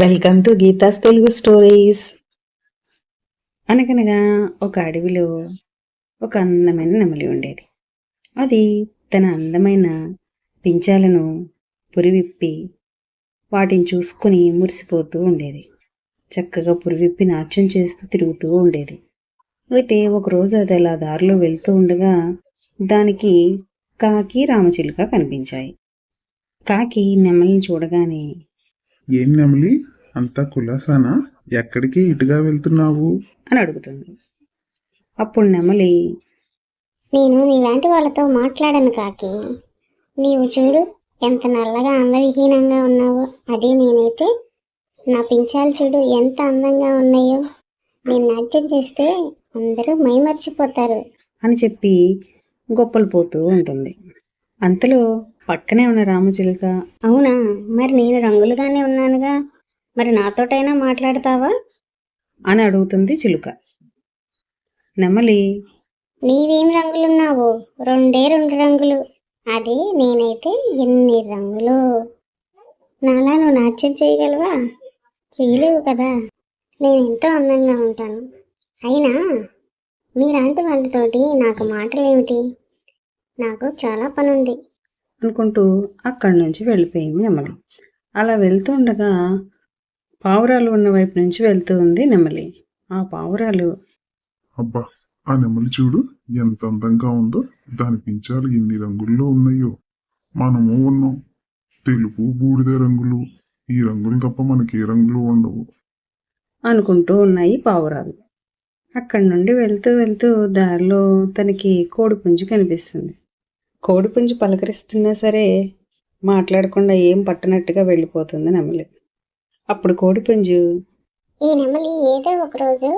Welcome to Geetha's Telugu stories అనగనగా ఒక అడవిలో ఒక అందమైన నెమలి ఉండేది. అది తన అందమైన పించాలను పురివిప్పి వాటిని చూసుకుని మురిసిపోతూ ఉండేది. చక్కగా పురివిప్పి నాట్యం చేస్తూ తిరుగుతూ ఉండేది. అయితే ఒకరోజు అది అలా దారిలో వెళ్తూ ఉండగా దానికి కాకి రామచిలుక కనిపించాయి. కాకి నెమలిని చూడగానే ఏం నెమలి? అంతా కులాసానా? ఎక్కడికి ఇటుగా వెళ్తున్నావు? అని అడుగుతుంది. అప్పుడు నెమలి నేను నీలాంటి వాళ్ళతో మాట్లాడను కాకి. నీవు చూడు ఎంత నల్లగా అందవిహీనంగా ఉన్నావో. అదే నేనైతే. నా పించాలు చూడు ఎంత అందంగా ఉన్నాయో. నేను నాట్యం చేస్తే అందరూ మైమర్చిపోతారు. అని చెప్పి గొప్పలు పోతూ ఉంటుంది. అంతలో పక్కనే ఉన్న రామచిలుక అవునా? మరి నేను రంగులుగానే ఉన్నానుగా. మరి నాతోటైనా మాట్లాడతావా? అని అడుగుతుంది చిలుక. నెమలి. నీవేం రంగులున్నావు? రెండే రెండు రంగులు. అదే నేనైతే ఎన్ని రంగులు? నాలా నువ్వు నాట్యం చేయగలవా? చేయలేవు కదా. నేను ఎంతో అందంగా ఉంటాను. అయినా మీలాంటి వాళ్ళతోటి నాకు మాటలేమిటి? నాకు చాలా పని ఉంది అనుకుంటూ అక్కడి నుంచి వెళ్ళిపోయింది నెమలి. అలా వెళ్తూ ఉండగా పావురాలు ఉన్న వైపు నుంచి వెళ్తూ ఉంది నెమలి. ఆ పావురాలు అబ్బా ఆ నెమలి చూడు ఎంత అందంగా ఉందో. దాని పించాలు ఎన్ని రంగుల్లో ఉన్నాయో. మనము ఉన్నాం. తెలుపు బూడిద రంగులు. ఈ రంగులు తప్ప మనకి ఏ రంగులు ఉండవు. అనుకుంటూ ఉన్నాయి పావురాలు. అక్కడి నుండి వెళ్తూ వెళ్తూ దారిలో తనకి కోడిపుంజు కనిపిస్తుంది. కోడిపుంజు పలకరిస్తున్నా సరే మాట్లాడకుండా ఏం పట్టనట్టుగా వెళ్ళిపోతుంది నెమలి. అప్పుడు కోడిపుంజు ఈ నెమలి ఏదో ఒక రోజు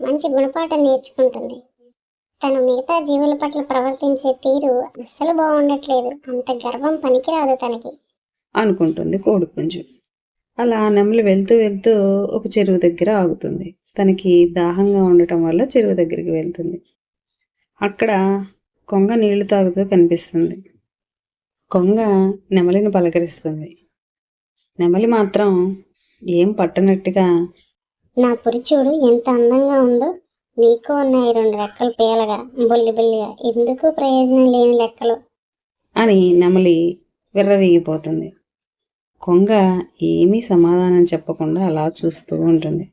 మంచి గుణపాఠం నేర్చుకుంటుంది. తను మిగతా జీవుల పట్ల ప్రవర్తించే తీరు అస్సలు బాగుండట్లేదు. అంత గర్వం పనికిరాదు తనకి. అనుకుంటుంది కోడిపుంజు. అలా నెమలి వెళ్తూ వెళ్తూ ఒక చెరువు దగ్గర ఆగుతుంది. తనకి దాహంగా ఉండటం వల్ల చెరువు దగ్గరికి వెళ్తుంది. అక్కడ కొంగ నీళ్ళు తాగుతూ కనిపిస్తుంది. కొంగ నెమలిని పలకరిస్తుంది. నెమలి మాత్రం ఏం పట్టనట్టుగా నా పురి చూడు ఎంత అందంగా ఉందో. నీకు ఉన్నాయి రెండు రెక్కలు పేలగా బుల్లి బుల్లిగా. ఎందుకు ప్రయోజనం లేని లెక్కలు? అని నెమలి విర్రవీగిపోతుంది. కొంగ ఏమీ సమాధానం చెప్పకుండా అలా చూస్తూ ఉంటుంది.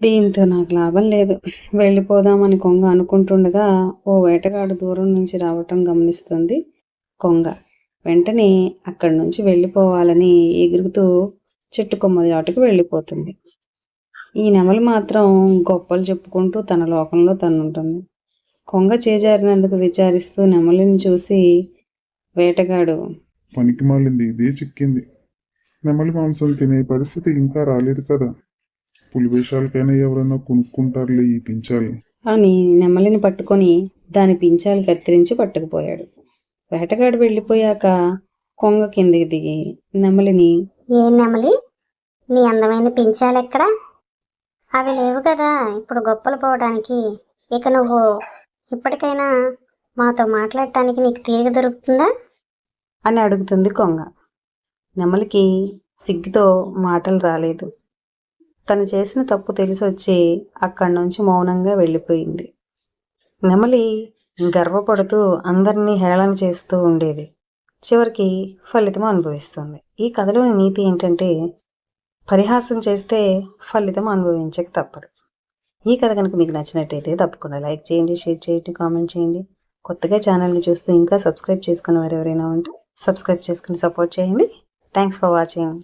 దీంతో నాకు లాభం లేదు. వెళ్ళిపోదామని కొంగ అనుకుంటుండగా ఓ వేటగాడు దూరం నుంచి రావటం గమనిస్తుంది కొంగ. వెంటనే అక్కడి నుంచి వెళ్ళిపోవాలని ఎగురుతూ చెట్టు కొమ్మ చాటుకు వెళ్ళిపోతుంది. ఈ నెమలు మాత్రం గొప్పలు చెప్పుకుంటూ తన లోకంలో తనుంటుంది. కొంగ చేజారినందుకు విచారిస్తూ నెమలిని చూసి వేటగాడు పనికి మాలింది ఇదే చిక్కింది. నెమలి మాంసం తినే పరిస్థితి ఇంకా రాలేదు కదా? పులివేషాలకైనా ఎవరైనా కొనుక్కుంటారులే ఈ పించాలు అని నెమలిని పట్టుకొని దాని పించాలు కత్తిరించి పట్టుకుపోయాడు. వేటగాడు వెళ్ళిపోయాక కొంగ కిందికి దిగి నెమలిని ఏం నెమలి? నీ అందమైన పించాలెక్కడా అవి లేవు కదా ఇప్పుడు గొప్పలు పోవడానికి. ఇక నువ్వు ఇప్పటికైనా మాతో మాట్లాడటానికి నీకు తీరిక దొరుకుతుందా? అని అడుగుతుంది కొంగ. నెమలికి సిగ్గుతో మాటలు రాలేదు. తను చేసిన తప్పు తెలిసొచ్చి అక్కడి నుంచి మౌనంగా వెళ్ళిపోయింది. నెమలి గర్వపడుతూ అందరినీ హేళన చేస్తూ ఉండేది. చివరికి ఫలితం అనుభవిస్తుంది. ఈ కథలోని నీతి ఏంటంటే పరిహాసం చేస్తే ఫలితం అనుభవించక తప్పదు. ఈ కథ కనుక మీకు నచ్చినట్టయితే తప్పకుండా లైక్ చేయండి షేర్ చేయండి కామెంట్ చేయండి. కొత్తగా ఛానల్ని చూస్తూ ఇంకా సబ్స్క్రైబ్ చేసుకున్న వారు ఎవరైనా ఉంటే సబ్స్క్రైబ్ చేసుకుని సపోర్ట్ చేయండి. Thanks for watching.